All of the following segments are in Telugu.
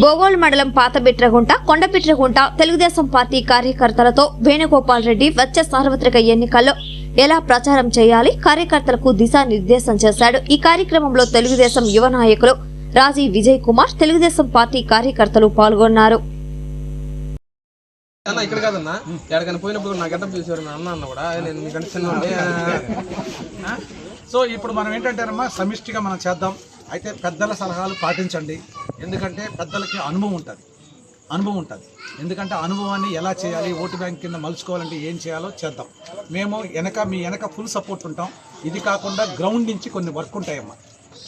బోగోల్ మండలం పాతబిట్రగుంట కొండపిట్రగుంట తెలుగుదేశం పార్టీ కార్యకర్తలతో వేణుగోపాల్ రెడ్డి వచ్చే సార్వత్రిక ఎన్నికల్లో ఎలా ప్రచారం చేయాలి కార్యకర్తలకు దిశానిర్దేశం చేశాడు. ఈ కార్యక్రమంలో తెలుగుదేశం యువ నాయకులు రాజీ విజయ్ కుమార్ తెలుగుదేశం పార్టీ కార్యకర్తలు పాల్గొన్నారు. అన్న ఇక్కడ కాదన్నా. ఎక్కడికైనా పోయినప్పుడు నా గడ్డ చూసారు నా అన్న అన్న కూడా. నేను మీకంటే చిన్న సో ఇప్పుడు మనం ఏంటంటేనమ్మా సమిష్టిగా మనం చేద్దాం. అయితే పెద్దల సలహాలు పాటించండి. ఎందుకంటే పెద్దలకి అనుభవం ఉంటుంది. అనుభవం ఉంటుంది. ఎందుకంటే అనుభవాన్ని ఎలా చేయాలి ఓటు బ్యాంక్ కింద మలుచుకోవాలంటే ఏం చేయాలో చేద్దాం. మేము వెనక మీ వెనక ఫుల్ సపోర్ట్ ఉంటాం. ఇది కాకుండా గ్రౌండ్ నుంచి కొన్ని వర్క్ ఉంటాయమ్మా.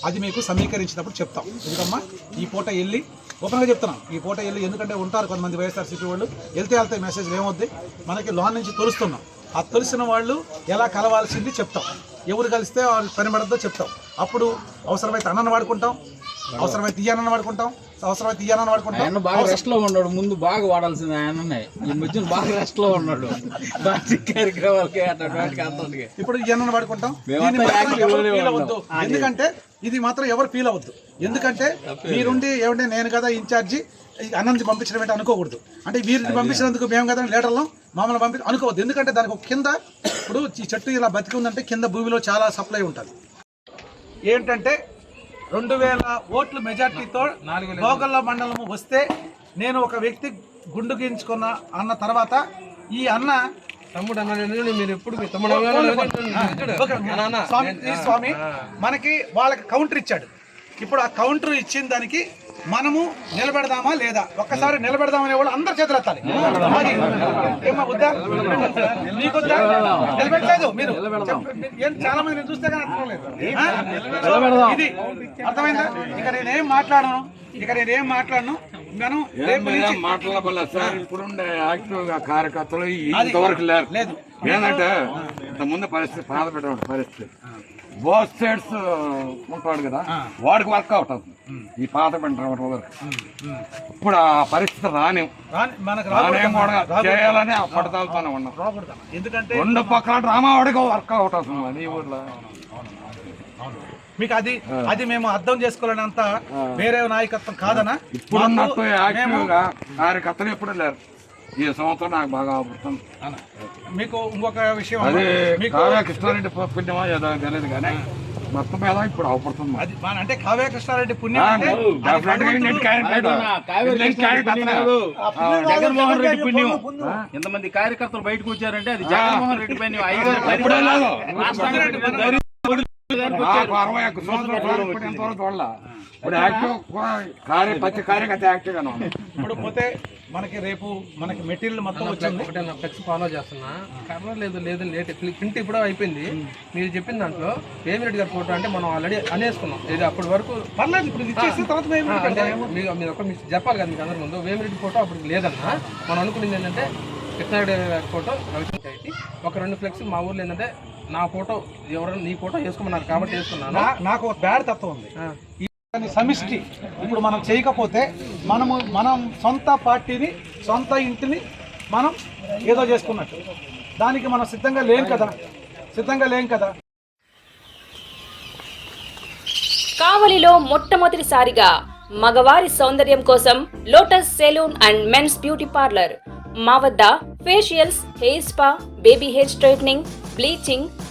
అది మీకు సమీకరించినప్పుడు చెప్తాం. ఎందుకమ్మా? ఈ పూట వెళ్ళి ఓపెన్గా చెప్తున్నాం. ఈ పూట వెళ్ళి ఎందుకంటే ఉంటారు కొంతమంది వైఎస్ఆర్సీపీ వాళ్ళు. వెళ్తే వెళ్తే మెసేజ్ ఏమవుద్ది మనకి లోన్ నుంచి తొలుస్తున్నాం. ఆ తొలిసిన వాళ్ళు ఎలా కలవాల్సింది చెప్తాం. ఎవరు కలిస్తే వాళ్ళు పని పడద్దో చెప్తాం. అప్పుడు అవసరమైతే అన్నను వాడుకుంటాం. అవసరమైతే తీయనన్న వాడుకుంటాం అవసరమైతే తీయనన్న వాడుకుంటాం. ఆయన బాగా రెస్ట్లో ఉన్నాడు ముందు బాగా వాడాల్సింది ఆయన ఈ మధ్యన బాగా రెస్ట్లో ఉన్నాడు కార్యక్రమాలకి ఇప్పుడు అన్నను వాడుకుంటాం. ఎందుకంటే ఇది మాత్రం ఎవరు ఫీల్ అవ్వద్దు. ఎందుకంటే మీరుండి ఏమంటే నేను కదా ఇన్ఛార్జి అన్నంది పంపించడం ఏంటి అనుకోకూడదు. అంటే వీరిని పంపించినందుకు మేము కదా లీడర్లం మమ్మల్ని పంపి అనుకోవద్దు. ఎందుకంటే దానికి ఒక కింద ఇప్పుడు ఈ చెట్టు ఇలా బతికి ఉందంటే కింద భూమిలో చాలా సప్లై ఉంటుంది. ఏంటంటే రెండు వేల ఓట్ల మెజార్టీతో గోగల్ల మండలం వస్తే నేను ఒక వ్యక్తి గుండు గీయించుకున్న అన్న తర్వాత ఈ అన్న తమ్ముడు అన్న నేను మీరు ఎప్పుడు మీ తమ్ముడు స్వామి మనకి వాళ్ళకి కౌంటర్ ఇచ్చాడు. ఇప్పుడు ఆ కౌంటర్ ఇచ్చిన దానికి మనము నిలబెడదామా లేదా? ఒక్కసారి నిలబెడదామనే వాళ్ళు అందరు చేతులు ఎత్తాలి. మరి ఏమ్మా వద్దా? నీకొద్దా నిలబెట్టలేదు మీరు. ఏం చాలా మంది నేను చూస్తే కానీ అర్థం లేదు. ఆ? సో, ఇది అర్థమైందా? ఇక నేనేం మాట్లాడను? ఇక నేనేం మాట్లాడను? మనం సార్. ఇప్పుడుండే యాక్టివ్గా కార్యకర్తలు ఇంతవరకు లేరు. లేదు. ఏంటంటే ఇంతకుముందు పరిస్థితి బాధ పెట్టిన పరిస్థితి. బోత్ సైడ్స్ ఉంటాడు కదా. వాడికి వర్కౌట్ అవుతుంది. ఈ పాత పెట్టిన వరకు ఇప్పుడు ఆ పరిస్థితి రాని. చేయాలని పడతాలతోనే ఉన్నాం. ఎందుకంటే రెండు పక్కల డ్రామా వాడికి వర్కౌట్ అవుతుంది ఈ ఊర్లో. మీకు అది అది మేము అర్థం చేసుకోలేనంత వేరే నాయకత్వం కాదనా గా కార్యకర్తలు ఎప్పుడు లేరు. ఈ సంవత్సరం నాకు బాగా అవుతుంది మీకు ఇంకొక విషయం అది కావ్య కృష్ణారెడ్డి పుణ్యమా ఏదో తెలియదు కానీ మొత్తం మీద ఇప్పుడు అవపడుతుంది అది మన అంటే కావ్య కృష్ణారెడ్డి పుణ్యం అంటే పుణ్యం. జగన్మోహన్ రెడ్డి పుణ్యం. ఇంతమంది కార్యకర్తలు బయటకు వచ్చారంటే అది జగన్మోహన్ రెడ్డి పైన ఐదారు ఇప్పుడే లేదు. రాష్ట్రానికి నాకు అరవై ఒక్క సంవత్సరాలు ఇప్పుడు ఎంతవరకు చూడలా. ఇప్పుడు యాక్టివ్ కార్య ప్రతి కార్యకర్త యాక్టివ్ గానే ఉంది ఇప్పుడు పోతే మనకి రేపు మనకి మెటీరియల్ మొత్తం వచ్చింది. ఖర్చు ఫాలో చేస్తున్నా. కర్ర లేదు లేదు లేట్ ప్రింట్ ఇప్పుడు అయిపోయింది. మీరు చెప్పిన దాంట్లో వేమిరెడ్డి గారి ఫోటో అంటే మనం ఆల్రెడీ అనేసుకున్నాం. ఇది అప్పటి వరకు పర్లేదు ఇప్పుడు ఇచ్చేసిన తర్వాత మీరు మీరు ఒక మీకు చెప్పాలి కదా మీకు అందరి ముందు. వేమిరెడ్డి ఫోటో అప్పుడు లేదన్నా. మనం అనుకున్నది ఏంటంటే కృష్ణారెడ్డి గారి ఫోటో రవిచంద్ర అయితే ఒక రెండు ఫ్లెక్స్ మా ఊర్లో ఏంటంటే నా ఫోటో ఎవరైనా నీ ఫోటో వేసుకోమన్నారు కాబట్టి వేసుకున్నాను. నాకు ఒక బ్యాడ్ తత్వం ఉంది. సమిష్టి. ఇప్పుడు మనం చేయకపోతే మనము మనం సొంత పార్టీని సొంత ఇంటిని మనం ఏదో చేసుకున్నట్టు. దానికి మనం సిద్ధంగా లేం కదా. సిద్ధంగా లేం కదా. కావలిలో మొట్టమొదటిసారిగా మగవారి సౌందర్యం కోసం lotus salon and men's beauty parlour. మా వద్ద facials hair spa baby hair straightening bleaching